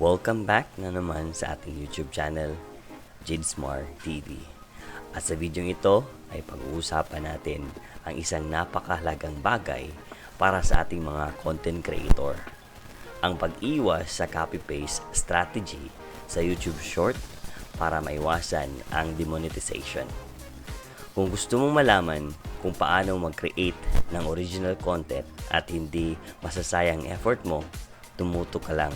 Welcome back na naman sa ating YouTube channel, Jidsmar TV. At sa video ito ay pag-uusapan natin ang isang napakahalagang bagay para sa ating mga content creator. Ang pag-iwas sa copy-paste strategy sa YouTube Short para maiwasan ang demonetization. Kung gusto mong malaman kung paano mag-create ng original content at hindi masasayang effort mo, tumuto ka lang.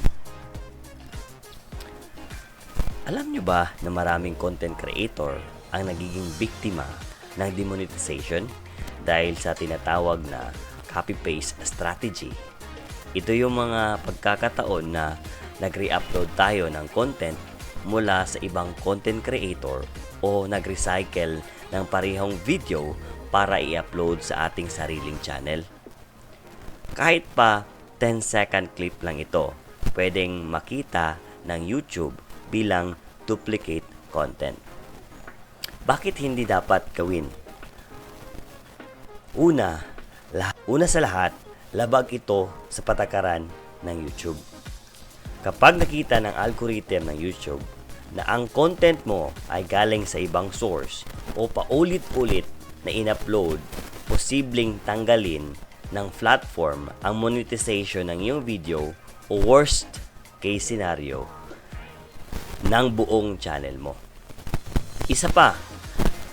Alam nyo ba na maraming content creator ang nagiging biktima ng demonetization dahil sa tinatawag na copy-paste strategy? Ito yung mga pagkakataon na nag-re-upload tayo ng content mula sa ibang content creator o nag-recycle ng parehong video para i-upload sa ating sariling channel. Kahit pa 10 second clip lang ito, pwedeng makita ng YouTube bilang duplicate content. Bakit hindi dapat gawin? Una, lah- una sa lahat, labag ito sa patakaran ng YouTube. Kapag nakita ng algorithm ng YouTube na ang content mo ay galing sa ibang source o paulit-ulit na in-upload, posibleng tanggalin ng platform ang monetization ng iyong video o worst case scenario ng buong channel mo. Isa pa,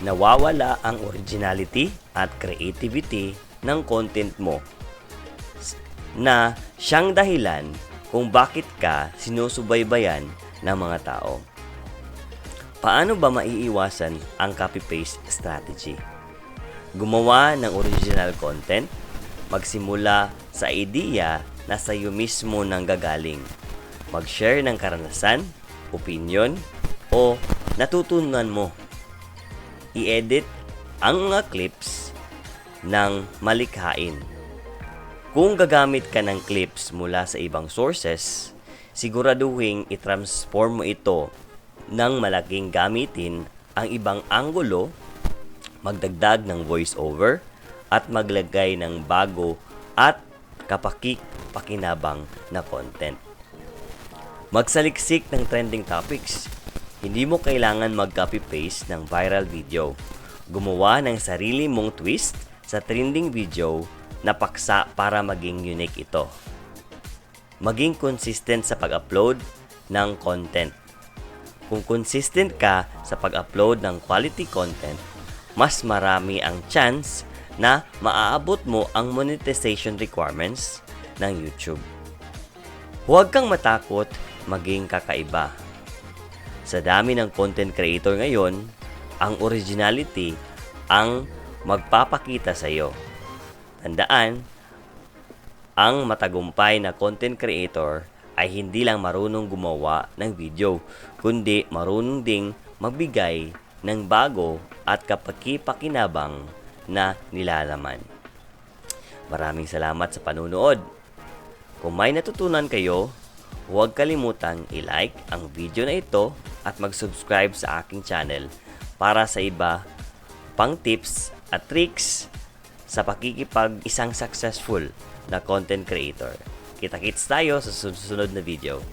nawawala ang originality at creativity ng content mo na siyang dahilan kung bakit ka sinusubaybayan ng mga tao. Paano ba maiiwasan ang copy-paste strategy? Gumawa ng original content, magsimula sa idea na sa iyo mismo nang gagaling. Mag-share ng karanasan, opinion, o natutunan mo. I-edit ang mga clips ng malikhain. Kung gagamit ka ng clips mula sa ibang sources, siguraduhin i-transform mo ito ng malaking gamitin ang ibang anggulo, magdagdag ng voiceover, at maglagay ng bago at kapakik-pakinabang na content. Magsaliksik ng trending topics. Hindi mo kailangan mag-copy-paste ng viral video. Gumawa ng sarili mong twist sa trending video na paksa para maging unique ito. Maging consistent sa pag-upload ng content. Kung consistent ka sa pag-upload ng quality content, mas marami ang chance na maaabot mo ang monetization requirements ng YouTube. Huwag kang matakot maging kakaiba. Sa dami ng content creator ngayon, ang originality ang magpapakita sa iyo. Tandaan, ang matagumpay na content creator ay hindi lang marunong gumawa ng video, kundi marunong ding magbigay ng bago at kapakipakinabang na nilalaman. Maraming salamat sa panunood. Kung may natutunan kayo, huwag kalimutang i-like ang video na ito at mag-subscribe sa aking channel para sa iba pang tips at tricks sa pakikipag isang successful na content creator. Kita-kits tayo sa susunod na video.